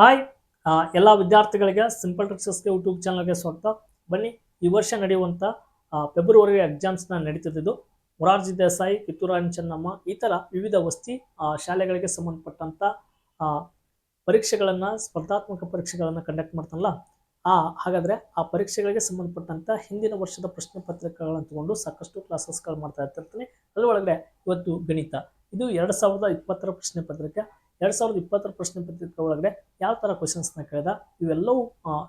Hi ಎಲ್ಲ ವಿದ್ಯಾರ್ಥಿಗಳಿಗೆ simple ಟ್ರಿಕ್ಸಸ್ಗೆ YouTube ಚಾನಲ್ಗೆ ಸ್ವಾಗತ. ಬನ್ನಿ, ಈ ವರ್ಷ ನಡೆಯುವಂಥ ಫೆಬ್ರವರಿ ಎಕ್ಸಾಮ್ಸ್ನ ನಡೀತಿದ್ದು. ಮೊರಾರ್ಜಿ ದೇಸಾಯಿ ಕಿತ್ತೂರು ರಾಣಿ ಚೆನ್ನಮ್ಮ, ಈ ಥರ ವಿವಿಧ ವಸ್ತಿ ಶಾಲೆಗಳಿಗೆ ಸಂಬಂಧಪಟ್ಟಂಥ ಪರೀಕ್ಷೆಗಳನ್ನು, ಸ್ಪರ್ಧಾತ್ಮಕ ಪರೀಕ್ಷೆಗಳನ್ನು ಕಂಡಕ್ಟ್ ಮಾಡ್ತಾನಲ್ಲ, ಆ, ಹಾಗಾದರೆ ಆ ಪರೀಕ್ಷೆಗಳಿಗೆ ಸಂಬಂಧಪಟ್ಟಂಥ ಹಿಂದಿನ ವರ್ಷದ ಪ್ರಶ್ನೆ ಪತ್ರಿಕೆಗಳನ್ನು ತಗೊಂಡು ಸಾಕಷ್ಟು ಕ್ಲಾಸಸ್ಗಳು ಮಾಡ್ತಾ ಇರ್ತಿರ್ತೀನಿ. ಅದರೊಳಗಡೆ ಇವತ್ತು ಗಣಿತ. ಇದು ಎರಡು ಸಾವಿರದ ಇಪ್ಪತ್ತರ ಪ್ರಶ್ನೆ ಪತ್ರಿಕೆ. ಎರಡು ಸಾವಿರದ ಇಪ್ಪತ್ತರ ಪ್ರಶ್ನೆ ಪತ್ರಿಕೆ ಒಳಗಡೆ ಯಾವ ಥರ ಕ್ವಶನ್ಸ್ನ ಕೇಳಿದ? ಇವೆಲ್ಲವೂ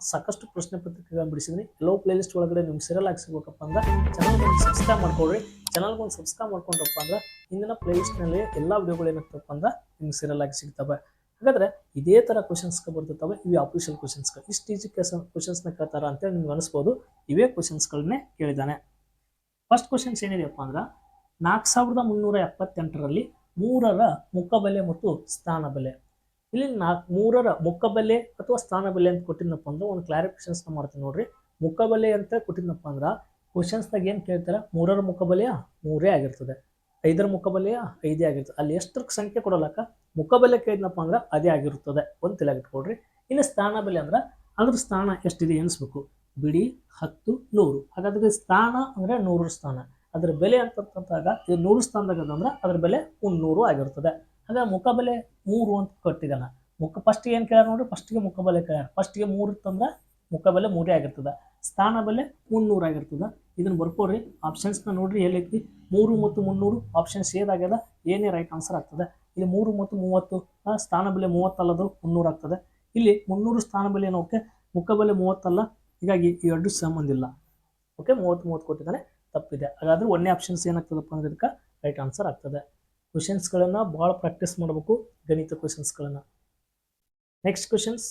ಸಾಕಷ್ಟು ಪ್ರಶ್ನೆ ಪತ್ರಿಕೆಗಳನ್ನು ಬಿಡಿಸಿದ್ದೀನಿ ಎಲ್ಲವೂ ಪ್ಲೇಲಿಸ್ಟ್ ಒಳಗಡೆ ನಿಮ್ಗೆ ಸಿರಲ್ ಆಗಿ ಸಿಗಬೇಕಪ್ಪ ಅಂದ್ರೆ ಚಾನಲ್ಗೆ ಒಂದು ಸಬ್ಸ್ಕ್ರೈಬ್ ಮಾಡ್ಕೊಳ್ರಿ. ಚಾನಲ್ಗೆ ಒಂದು ಸಬ್ಸ್ಕ್ರೈಬ್ ಮಾಡ್ಕೊಂಡ್ರಪ್ಪ ಅಂದ್ರೆ ಇಂದಿನ ಪ್ಲೇಲಿಸ್ಟ್ನಲ್ಲಿ ಎಲ್ಲ ವಿಡಿಯೋಗಳು ಏನಾಗ್ತಪ್ಪ ಅಂದ್ರೆ ನಿಮ್ಗೆ ಸೀರಿಯಲ್ ಆಗಿ ಸಿಗ್ತವೆ. ಹಾಗಾದ್ರೆ ಇದೇ ಥರ ಕ್ವಶನ್ಸ್ಗೆ ಬರ್ತಿರ್ತವೆ. ಇವು ಆಫಿಷಿಯಲ್ ಕ್ವಶನ್ಸ್ಗೆ ಇಷ್ಟು ಈಜಿ ಕ್ವಶನ್ಸ್ನ ಕೇಳ್ತಾರ ಅಂತೇಳಿ ನಿಮ್ಗೆ ಅನಿಸ್ಬೋದು. ಇವೇ ಕ್ವಶನ್ಸ್ಗಳನ್ನೇ ಕೇಳಿದ್ದಾನೆ. ಫಸ್ಟ್ ಕ್ವಶನ್ಸ್ ಏನಿದೆಯಪ್ಪ ಅಂದ್ರೆ ನಾಲ್ಕು ಸಾವಿರದ ಮುನ್ನೂರ ಎಪ್ಪತ್ತೆಂಟರಲ್ಲಿ ಮೂರರ ಮುಖಬೆಲೆ ಮತ್ತು ಸ್ಥಾನಬೆಲೆ. ಇಲ್ಲಿ ನಾಲ್ಕು, ಮೂರರ ಮುಖಬೆಲೆ ಅಥವಾ ಸ್ಥಾನಬೆಲೆ ಅಂತ ಕೊಟ್ಟಿದ್ನಪ್ಪ ಅಂದ್ರೆ ಒಂದು ಕ್ಲಾರಿಫಿಕೇಶನ್ಸ್ನ ಮಾಡ್ತೀನಿ ನೋಡ್ರಿ. ಮುಖಬೆಲೆ ಅಂತ ಕೊಟ್ಟಿದ್ನಪ್ಪ ಅಂದ್ರೆ ಕ್ವಶನ್ಸ್ದಾಗ ಏನು ಕೇಳ್ತಾರೆ? ಮೂರರ ಮುಖಬೆಲೆಯ ಮೂರೇ ಆಗಿರ್ತದೆ. ಐದರ ಮುಖಬೆಲೆಯ ಐದೇ ಆಗಿರ್ತದೆ. ಅಲ್ಲಿ ಎಷ್ಟರ ಸಂಖ್ಯೆ ಕೊಡಲಕ್ಕ? ಮುಖಬೆಲೆ ಕೇಳಿದ್ನಪ್ಪ ಅಂದ್ರೆ ಅದೇ ಆಗಿರುತ್ತದೆ ಒಂದು ತಲೆಯಾಗಿಟ್ಕೊಡ್ರಿ ಇನ್ನು ಸ್ಥಾನಬೆಲೆ ಅಂದ್ರೆ ಅದ್ರ ಸ್ಥಾನ ಎಷ್ಟಿದೆ ಎನಿಸ್ಬೇಕು ಬಿಡಿ, ಹತ್ತು, ನೂರು. ಹಾಗಾದ್ರೆ ಸ್ಥಾನ ಅಂದರೆ ನೂರರ ಸ್ಥಾನ. ಅದರ ಬೆಲೆ ಅಂತಂದಾಗ ಇದು ನೂರು ಸ್ಥಾನದಾಗ ಅಂದ್ರೆ ಅದ್ರ ಬೆಲೆ ಮುನ್ನೂರು ಆಗಿರ್ತದೆ. ಹಾಗೆ ಮುಖಬೆಲೆ ಮೂರು ಅಂತ ಕೊಟ್ಟಿದ್ದಾನೆ. ಮುಖ ಫಸ್ಟಿಗೆ ಏನು ಕೇಳ್ಯಾರ ನೋಡ್ರಿ ಫಸ್ಟಿಗೆ ಮುಖಬೆಲೆ ಕೇಳ್ಯಾರ. ಫಸ್ಟಿಗೆ ಮೂರು ಇತ್ತಂದ್ರೆ ಮುಖಬೆಲೆ ಮೂರೇ ಆಗಿರ್ತದೆ. ಸ್ಥಾನ ಬೆಲೆ ಮುನ್ನೂರು ಆಗಿರ್ತದೆ. ಇದನ್ನು ಆಪ್ಷನ್ಸ್ ಆಪ್ಷನ್ಸ್ನ ನೋಡ್ರಿ ಎಲ್ಲೈತಿ. ಮೂರು ಮತ್ತು ಮುನ್ನೂರು ಆಪ್ಷನ್ಸ್ ಏದಾಗ್ಯದ ಏನೇ ರೈಟ್ ಆನ್ಸರ್ ಆಗ್ತದೆ. ಇಲ್ಲಿ ಮೂರು ಮತ್ತು ಮೂವತ್ತು ಸ್ಥಾನ ಬೆಲೆ ಮೂವತ್ತಲ್ಲದ್ರು ಮುನ್ನೂರು ಆಗ್ತದೆ. ಇಲ್ಲಿ ಮುನ್ನೂರು ಸ್ಥಾನ ಬೆಲೆ ಏನೋ, ಓಕೆ? ಮುಖಬೆಲೆ ಮೂವತ್ತಲ್ಲ. ಹೀಗಾಗಿ ಈ ಎರಡು ಸಂಬಂಧ ಇಲ್ಲ. ಓಕೆ? ಮೂವತ್ತು ಮೂವತ್ತು ಕೊಟ್ಟಿದ್ದಾನೆ. ತಪ್ಪಿದೆ. ಹಾಗಾದ್ರೆ ಒಂದೇ ಆಪ್ಷನ್ಸ್ ಏನಾಗ್ತದಪ್ಪ ಅಂದ್ರೆ ಇದಕ್ಕೆ ರೈಟ್ ಆನ್ಸರ್ ಆಗ್ತದೆ. ಕ್ವಶನ್ಸ್ಗಳನ್ನು ಭಾಳ ಪ್ರಾಕ್ಟೀಸ್ ಮಾಡಬೇಕು ಗಣಿತ ಕ್ವಶನ್ಸ್ಗಳನ್ನು ನೆಕ್ಸ್ಟ್ ಕ್ವಶನ್ಸ್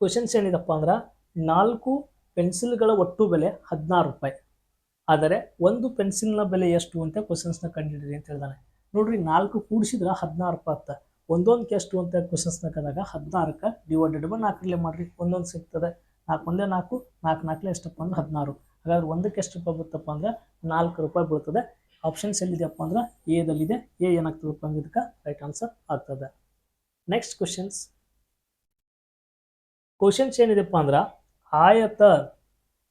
ಕ್ವಶನ್ಸ್ ಏನಿದಪ್ಪ ಅಂದ್ರೆ ನಾಲ್ಕು ಪೆನ್ಸಿಲ್ಗಳ ಒಟ್ಟು ಬೆಲೆ ಹದಿನಾರು ರೂಪಾಯಿ. ಆದರೆ ಒಂದು ಪೆನ್ಸಿಲ್ನ ಬೆಲೆ ಎಷ್ಟು ಅಂತ ಕ್ವಶನ್ಸ್ನ ಕಂಡುಹಿಡಿರಿ ಅಂತ ಹೇಳ್ದಾನೆ. ನೋಡ್ರಿ ನಾಲ್ಕು ಕೂಡಿಸಿದ್ರೆ ಹದಿನಾರು ರೂಪಾಯಿ ಆಗ್ತದೆ ಒಂದೊಂದಕ್ಕೆ ಎಷ್ಟು ಅಂತ ಕ್ವಶನ್ಸ್ನ ಕದಾಗ ಹದಿನಾರಕ್ಕೆ ಡಿವೈಡೆಡ್ ಬೈ ನಾಲ್ಕರಲ್ಲೇ ಮಾಡ್ರಿ. ಒಂದೊಂದು ಸಿಗ್ತದೆ. ನಾಲ್ಕು ಒಂದೇ ನಾಲ್ಕು ನಾಲ್ಕು ನಾಲ್ಕಲೇ ಎಷ್ಟಪ್ಪ ಅಂದ್ರೆ ಹದಿನಾರು. ಹಾಗಾದ್ರೆ ಒಂದಕ್ಕೆ ಎಷ್ಟು ರೂಪಾಯಿ ಬರುತ್ತಪ್ಪ ಅಂದ್ರೆ ನಾಲ್ಕು ರೂಪಾಯಿ ಬೀಳ್ತದೆ. ಆಪ್ಷನ್ಸ್ ಎಲ್ಲಿದೆಯಪ್ಪ ಅಂದ್ರೆ ಎದಲ್ಲಿದೆ ಎ ಏನಾಗ್ತದಪ್ಪ ಅಂದ್ರೆ ಇದಕ್ಕೆ ರೈಟ್ ಆನ್ಸರ್ ಆಗ್ತದೆ. ನೆಕ್ಸ್ಟ್ ಕ್ವಶನ್ಸ್ ಕ್ವಶನ್ಸ್ ಏನಿದೆಪ್ಪ ಅಂದ್ರೆ ಆಯತ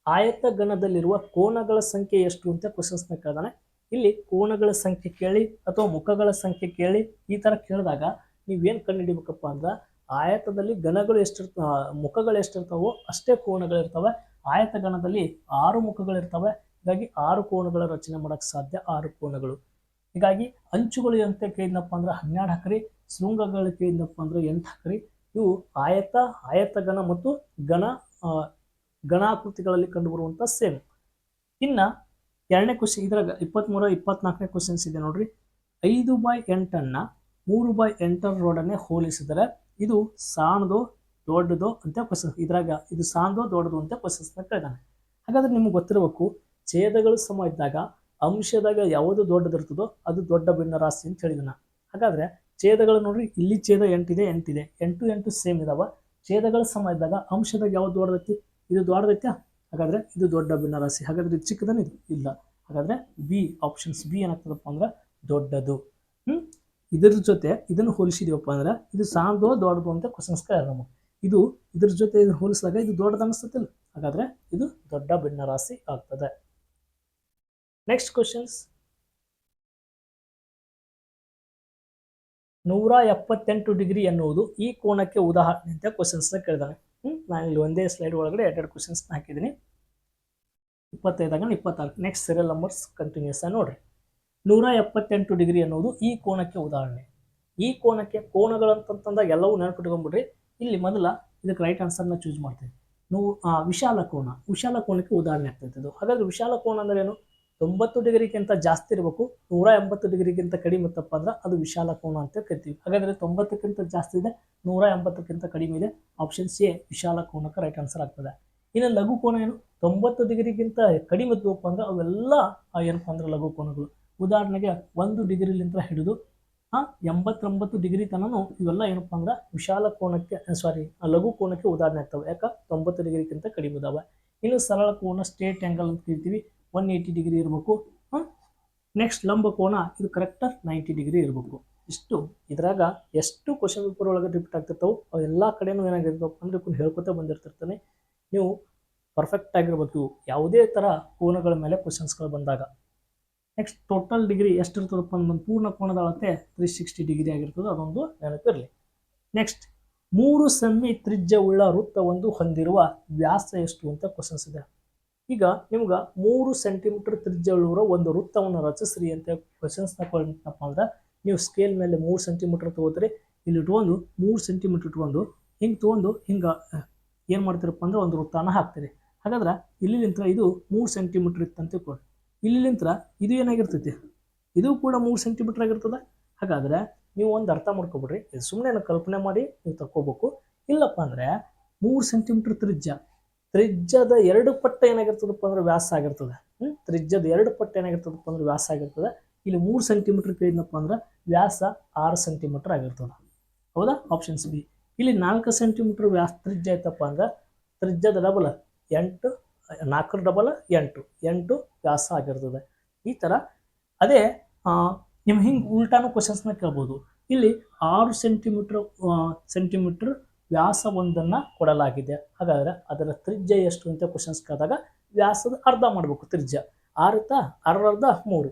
ಆಯತ ಗಣದಲ್ಲಿರುವ ಕೋನಗಳ ಸಂಖ್ಯೆ ಎಷ್ಟು ಅಂತ ಕ್ವಶನ್ಸ್ನ ಕೇಳ್ದಾನೆ. ಇಲ್ಲಿ ಕೋನಗಳ ಸಂಖ್ಯೆ ಕೇಳಿ ಅಥವಾ ಮುಖಗಳ ಸಂಖ್ಯೆ ಕೇಳಿ ಈ ಥರ ಕೇಳಿದಾಗ ನೀವೇನು ಕಂಡುಹಿಡಿಬೇಕಪ್ಪ ಅಂದ್ರೆ ಆಯತದಲ್ಲಿ ಗಣಗಳು ಎಷ್ಟಿರ್ತ, ಮುಖಗಳು ಎಷ್ಟಿರ್ತಾವೋ ಅಷ್ಟೇ ಕೋನಗಳಿರ್ತವೆ. ಆಯತ ಗಣದಲ್ಲಿ ಆರು ಮುಖಗಳಿರ್ತವೆ. ಹೀಗಾಗಿ ಆರು ಕೋಣಗಳ ರಚನೆ ಮಾಡೋಕ್ಕೆ ಸಾಧ್ಯ ಆರು ಕೋಣಗಳು. ಹೀಗಾಗಿ ಅಂಚುಗಳು ಎಂತ ಕೇಳಿದ್ನಪ್ಪ ಅಂದ್ರೆ ಹನ್ನೆರಡು ಹಕರಿ, ಶೃಂಗಗಳು ಕೇಳಿದ್ನಪ್ಪ ಅಂದ್ರೆ ಎಂಟು ಹಕ್ರಿ. ಇವು ಆಯತ, ಆಯತಗಣ ಮತ್ತು ಗಣ ಗಣಾಕೃತಿಗಳಲ್ಲಿ ಕಂಡುಬರುವಂಥ ಸೇಮ್ ಇನ್ನು ಎರಡನೇ ಕ್ವಶನ್ ಇದರ ಇಪ್ಪತ್ತ್ಮೂರ ಇಪ್ಪತ್ನಾಲ್ಕನೇ ಕ್ವಶನ್ಸ್ ಇದೆ ನೋಡ್ರಿ. ಐದು ಬೈ ಎಂಟನ್ನು ಮೂರು ಬೈ ಎಂಟರೊಡನೆ ಹೋಲಿಸಿದರೆ ಇದು ಸಾಣದೋ ದೊಡ್ಡದೋ ಅಂತ ಕ್ವಶನ್ ಇದ್ರಾಗ ಇದು ಸಾಣದೋ ದೊಡ್ಡದು ಅಂತ ಕ್ವಶನ್ಸ್ನ ಕೇಳಿದಾನೆ ಹಾಗಾದ್ರೆ ನಿಮ್ಗೆ ಗೊತ್ತಿರಬೇಕು, ಛೇದಗಳು ಸಮ ಇದ್ದಾಗ ಅಂಶದಾಗ ಯಾವುದು ದೊಡ್ಡದಿರ್ತದೋ ಅದು ದೊಡ್ಡ ಭಿನ್ನ ರಾಶಿ ಅಂತ ಹೇಳಿದಾನ ಹಾಗಾದ್ರೆ ಛೇದಗಳು ನೋಡ್ರಿ, ಇಲ್ಲಿ ಛೇದ ಎಂಟಿದೆ ಎಂಟಿದೆ. ಎಂಟು ಎಂಟು ಸೇಮ್ ಇದಾವ. ಛೇದಗಳು ಸಮ ಇದ್ದಾಗ ಅಂಶದಾಗ ಯಾವ್ದು ದೊಡ್ಡದೈತಿ? ಇದು ದೊಡ್ಡದೈತ್ಯಾ? ಹಾಗಾದ್ರೆ ಇದು ದೊಡ್ಡ ಭಿನ್ನ ರಾಶಿ. ಹಾಗಾದ್ರೆ ಇದು ಚಿಕ್ಕದನ್ನ ಇದು? ಇಲ್ಲ. ಹಾಗಾದ್ರೆ ಬಿ ಆಪ್ಷನ್ಸ್ ಬಿ ಏನಾಗ್ತದಪ್ಪ ಅಂದ್ರೆ ದೊಡ್ಡದು. ಹ್ಮ್? ಇದ್ರ ಜೊತೆ ಇದನ್ನು ಹೋಲಿಸಿದೀವಪ್ಪ ಅಂದ್ರೆ ಇದು ಸಾಂದೋ ದೊಡ್ಡದು ಅಂತ ಕ್ವಶನ್ಸ್ ನಮಗೆ. ಇದು ಇದ್ರ ಜೊತೆ ಹೋಲಿಸಿದಾಗ ಇದು ದೊಡ್ಡದು ಅನಿಸ್ತತಿಲ್ಲ ಹಾಗಾದ್ರೆ ಇದು ದೊಡ್ಡ ಭಿನ್ನ ರಾಶಿ ಆಗ್ತದೆ. ನೆಕ್ಸ್ಟ್ ಕ್ವಶನ್ಸ್ ನೂರ ಎಪ್ಪತ್ತೆಂಟು ಡಿಗ್ರಿ ಎನ್ನುವುದು ಈ ಕೋಣಕ್ಕೆ ಉದಾಹರಣೆ ಅಂತ ಕ್ವಶನ್ಸ್ನ ಕೇಳಿದಾನೆ. ಹ್ಮ್, ನಾನು ಇಲ್ಲಿ ಒಂದೇ ಸ್ಲೈಡ್ ಒಳಗಡೆ ಎರಡೆರಡು ಕ್ವಶನ್ಸ್ನ ಹಾಕಿದ್ದೀನಿ. ಇಪ್ಪತ್ತೈದಾಗ ಇಪ್ಪತ್ತಾರು ನೆಕ್ಸ್ಟ್ ಸೀರಿಯಲ್ ನಂಬರ್ಸ್ ಕಂಟಿನ್ಯೂಸ್ ನೋಡ್ರಿ. ನೂರ ಎಪ್ಪತ್ತೆಂಟು ಡಿಗ್ರಿ ಅನ್ನೋದು ಈ ಕೋಣಕ್ಕೆ ಉದಾಹರಣೆ. ಈ ಕೋಣಕ್ಕೆ ಕೋಣಗಳಂತಂದಾಗ ಎಲ್ಲವೂ ನೆನಪಿಟ್ಕೊಂಡ್ಬಿಡ್ರಿ. ಇಲ್ಲಿ ಮೊದಲ ಇದಕ್ಕೆ ರೈಟ್ ಆನ್ಸರ್ನ ಚೂಸ್ ಮಾಡ್ತೀವಿ. ನೋ ವಿಶಾಲ ಕೋಣ ವಿಶಾಲ ಕೋಣಕ್ಕೆ ಉದಾಹರಣೆ ಆಗ್ತೈತೆ ಇದು. ಹಾಗಾದ್ರೆ ವಿಶಾಲ ಕೋಣ ಅಂದ್ರೆ ಏನು? ತೊಂಬತ್ತು ಡಿಗ್ರಿಗಿಂತ ಜಾಸ್ತಿ ಇರಬೇಕು. ನೂರ ಎಂಬತ್ತು ಡಿಗ್ರಿಗಿಂತ ಕಡಿಮೆ ಇತ್ತಪ್ಪ ಅಂದ್ರೆ ಅದು ವಿಶಾಲ ಕೋಣ ಅಂತ ಕರಿತೀವಿ. ಹಾಗಾದ್ರೆ ತೊಂಬತ್ತಕ್ಕಿಂತ ಜಾಸ್ತಿ ಇದೆ ನೂರ ಎಂಬತ್ತಕ್ಕಿಂತ ಕಡಿಮೆ ಇದೆ. ಆಪ್ಷನ್ ಸಿ ವಿಶಾಲ ಕೋಣಕ್ಕೆ ರೈಟ್ ಆನ್ಸರ್ ಆಗ್ತದೆ. ಇನ್ನು ಲಘು ಕೋಣ ಏನು? ತೊಂಬತ್ತು ಡಿಗ್ರಿಗಿಂತ ಕಡಿಮೆ ಇದ್ವಪ್ಪ ಅಂದ್ರೆ ಅವೆಲ್ಲ ಏನಪ್ಪ ಅಂದ್ರೆ ಲಘು ಕೋಣಗಳು ಉದಾಹರಣೆಗೆ ಒಂದು ಡಿಗ್ರಿಲಿಂತ ಹಿಡಿದು ಎಂಬತ್ತೊಂಬತ್ತು ಡಿಗ್ರಿ ತನನು ಇವೆಲ್ಲ ಏನಪ್ಪ ಅಂದ್ರೆ ವಿಶಾಲ ಕೋನಕ್ಕೆ ಸಾರಿ ಲಘು ಕೋನಕ್ಕೆ ಉದಾಹರಣೆ ಆಗ್ತವೆ. ಯಾಕೆ? ತೊಂಬತ್ತು ಡಿಗ್ರಿಗಿಂತ ಕಡಿಮೆ ಇದಾವೆ. ಇನ್ನು ಸರಳ ಕೋನ ಸ್ಟೇಟ್ ಆ್ಯಂಗಲ್ ಅಂತ ಕರಿತೀವಿ. ಒನ್ ಏಯ್ಟಿ ಡಿಗ್ರಿ ಇರಬೇಕು. ನೆಕ್ಸ್ಟ್ ಲಂಬ ಕೋನ, ಇದು ಕರೆಕ್ಟ್ ನೈಂಟಿ ಡಿಗ್ರಿ ಇರಬೇಕು. ಇಷ್ಟು. ಇದ್ರಾಗ ಎಷ್ಟು ಕ್ವಶನ್ ಪೇಪರ್ ಒಳಗೆ ರಿಪೀಟ್ ಆಗ್ತಿರ್ತಾವೆ ಅವೆಲ್ಲ ಕಡೆನೂ ಏನಾಗಿರ್ತಾವೆ ಅಂದ್ರೆ ಇವ್ನು ಹೇಳ್ಕೊತಾ ಬಂದಿರ್ತಿರ್ತಾನೆ. ನೀವು ಪರ್ಫೆಕ್ಟ್ ಆಗಿರ್ಬೇಕು. ಯಾವುದೇ ಥರ ಕೋನಗಳ ಮೇಲೆ ಕ್ವಶನ್ಸ್ಗಳು ಬಂದಾಗ. ನೆಕ್ಸ್ಟ್ ಟೋಟಲ್ ಡಿಗ್ರಿ ಎಷ್ಟಿರ್ತದಪ್ಪ ಅಂದ್ರೆ ಪೂರ್ಣ ಕೋಣದ ಅಳತೆ ತ್ರೀ ಸಿಕ್ಸ್ಟಿ ಡಿಗ್ರಿ ಆಗಿರ್ತದೆ, ಅದೊಂದು ನೆನಪಿರಲಿ ನೆಕ್ಸ್ಟ್ ಮೂರು ಸೆಮ್ಮಿ ತ್ರಿಜ್ಯವುಳ್ಳ ವೃತ್ತವೊಂದು ಹೊಂದಿರುವ ವ್ಯಾಸ ಎಷ್ಟು ಅಂತ ಕ್ವಶನ್ಸ್ ಇದೆ. ಈಗ ನಿಮ್ಗೆ ಮೂರು ಸೆಂಟಿಮೀಟರ್ ತ್ರಿಜ್ಯವುಳ್ಳ ಒಂದು ವೃತ್ತವನ್ನು ರಚಿಸ್ರಿ ಅಂತ ಕ್ವಶನ್ಸ್ನ ಕೊಟ್ಟನಪ್ಪ ಅಂದ್ರೆ, ನೀವು ಸ್ಕೇಲ್ ಮೇಲೆ ಮೂರು ಸೆಂಟಿಮೀಟರ್ ತೊಗೋತೀರಿ, ಇಲ್ಲಿ ಇಟ್ಕೊಂಡು ಮೂರು ಸೆಂಟಿಮೀಟರ್ ಇಟ್ಕೊಂಡು ಹಿಂಗೆ ತೊಗೊಂಡು ಹಿಂಗೆ ಏನು ಮಾಡ್ತೀರಪ್ಪ ಅಂದ್ರೆ ಒಂದು ವೃತ್ತಾನ ಹಾಕ್ತೀರಿ. ಹಾಗಾದ್ರೆ ಇಲ್ಲಿ ನಿಂತ ಇದು ಮೂರು ಸೆಂಟಿಮೀಟರ್ ಇತ್ತಂತ ಕೊಡಿ. ಇಲ್ಲಿಲಿಂತ್ರ ಇದು ಏನಾಗಿರ್ತೈತಿ? ಇದು ಕೂಡ ಮೂರು ಸೆಂಟಿಮೀಟರ್ ಆಗಿರ್ತದೆ? ಹಾಗಾದ್ರೆ ನೀವು ಒಂದು ಅರ್ಥ ಮಾಡ್ಕೊಬಿಡ್ರಿ. ಇದು ಸುಮ್ಮನೆ ಕಲ್ಪನೆ ಮಾಡಿ ನೀವು ತಕ್ಕೋಬೇಕು. ಇಲ್ಲಪ್ಪ ಅಂದರೆ ಮೂರು ಸೆಂಟಿಮೀಟರ್ ತ್ರಿಜ್ಯ. ತ್ರಿಜ್ಯದ ಎರಡು ಪಟ್ಟು ಏನಾಗಿರ್ತದಪ್ಪ ಅಂದ್ರೆ ವ್ಯಾಸ ಆಗಿರ್ತದೆ. ಹ್ಞೂ ತ್ರಿಜ್ಯದ ಎರಡು ಪಟ್ಟು ಏನಾಗಿರ್ತದಪ್ಪ ಅಂದ್ರೆ ವ್ಯಾಸ ಆಗಿರ್ತದೆ. ಇಲ್ಲಿ ಮೂರು ಸೆಂಟಿಮೀಟರ್ ಕೇಳಿದ್ನಪ್ಪ ಅಂದ್ರೆ ವ್ಯಾಸ ಆರು ಸೆಂಟಿಮೀಟರ್ ಆಗಿರ್ತದೆ. ಹೌದಾ? ಆಪ್ಷನ್ಸ್ ಬಿ ಇಲ್ಲಿ ನಾಲ್ಕು ಸೆಂಟಿಮೀಟರ್ ವ್ಯಾಸ ತ್ರಿಜ್ಯ ಆಯ್ತಪ್ಪ ಅಂದ್ರೆ ತ್ರಿಜ್ಯದ ಡಬಲ್ ಎಂಟು ನಾಲ್ಕರ ಡಬಲ್ ಎಂಟು ಎಂಟು ವ್ಯಾಸ ಆಗಿರ್ತದೆ. ಈ ಥರ ಅದೇ ನಿಮ್ಮ ಹಿಂಗೆ ಉಲ್ಟಾನು ಕ್ವಶನ್ಸ್ನ ಕೇಳ್ಬೋದು. ಇಲ್ಲಿ ಆರು ಸೆಂಟಿಮೀಟ್ರ್ ಸೆಂಟಿಮೀಟ್ರ್ ವ್ಯಾಸ ಒಂದನ್ನು ಕೊಡಲಾಗಿದೆ. ಹಾಗಾದರೆ ಅದರ ತ್ರಿಜ್ಯ ಎಷ್ಟು ಅಂತ ಕ್ವಶನ್ಸ್ ಕೇಳಿದಾಗ ವ್ಯಾಸದ ಅರ್ಧ ಮಾಡಬೇಕು ತ್ರಿಜ್ಯ. ಆರುತ್ತಾ ಅರ್ಧ ಮೂರು.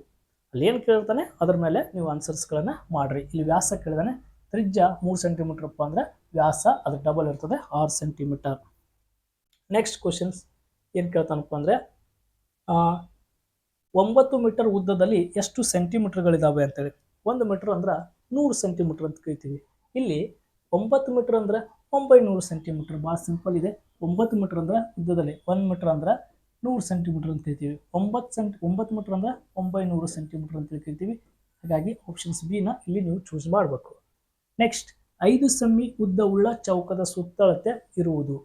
ಅಲ್ಲಿ ಏನು ಕೇಳ್ತಾನೆ ಅದ್ರ ಮೇಲೆ ನೀವು ಆನ್ಸರ್ಸ್ಗಳನ್ನು ಮಾಡಿರಿ. ಇಲ್ಲಿ ವ್ಯಾಸ ಕೇಳಿದಾನೆ, ತ್ರಿಜ್ಯ ಮೂರು ಸೆಂಟಿಮೀಟ್ರಪ್ಪ ಅಂದರೆ ವ್ಯಾಸ, ಅದು ಡಬಲ್ ಇರ್ತದೆ, ಆರು ಸೆಂಟಿಮೀಟರ್ ನೆಕ್ಸ್ಟ್ ಕ್ವಶನ್ಸ್ ಏನು ಕೇಳ್ತಾನಪ್ಪ ಅಂದರೆ ಒಂಬತ್ತು ಮೀಟರ್ ಉದ್ದದಲ್ಲಿ ಎಷ್ಟು ಸೆಂಟಿಮೀಟರ್ಗಳಿದ್ದಾವೆ ಅಂತೇಳಿ. ಒಂದು ಮೀಟರ್ ಅಂದ್ರೆ ನೂರು ಸೆಂಟಿಮೀಟರ್ ಅಂತ ಕರಿತೀವಿ. ಇಲ್ಲಿ ಒಂಬತ್ತು ಮೀಟರ್ ಅಂದ್ರೆ ಒಂಬೈನೂರು ಸೆಂಟಿಮೀಟರ್ ಭಾಳ ಸಿಂಪಲ್ ಇದೆ. ಒಂಬತ್ತು ಮೀಟರ್ ಅಂದ್ರೆ ಉದ್ದದಲ್ಲಿ ಒಂದು ಮೀಟರ್ ಅಂದ್ರೆ ನೂರು ಸೆಂಟಿಮೀಟರ್ ಅಂತ ಕರಿತೀವಿ. ಒಂಬತ್ತು ಸೆಂಟ್, ಒಂಬತ್ತು ಮೀಟರ್ ಅಂದ್ರೆ ಒಂಬೈನೂರು ಸೆಂಟಿಮೀಟರ್ ಅಂತ ಕರಿತೀವಿ. ಹಾಗಾಗಿ ಆಪ್ಷನ್ಸ್ ಬಿನ ಇಲ್ಲಿ ನೀವು ಚೂಸ್ ಮಾಡಬೇಕು. ನೆಕ್ಸ್ಟ್ ಐದು ಸೆಮ್ಮಿ ಉದ್ದವುಳ್ಳ ಚೌಕದ ಸುತ್ತಳತೆ ಇರುವುದು.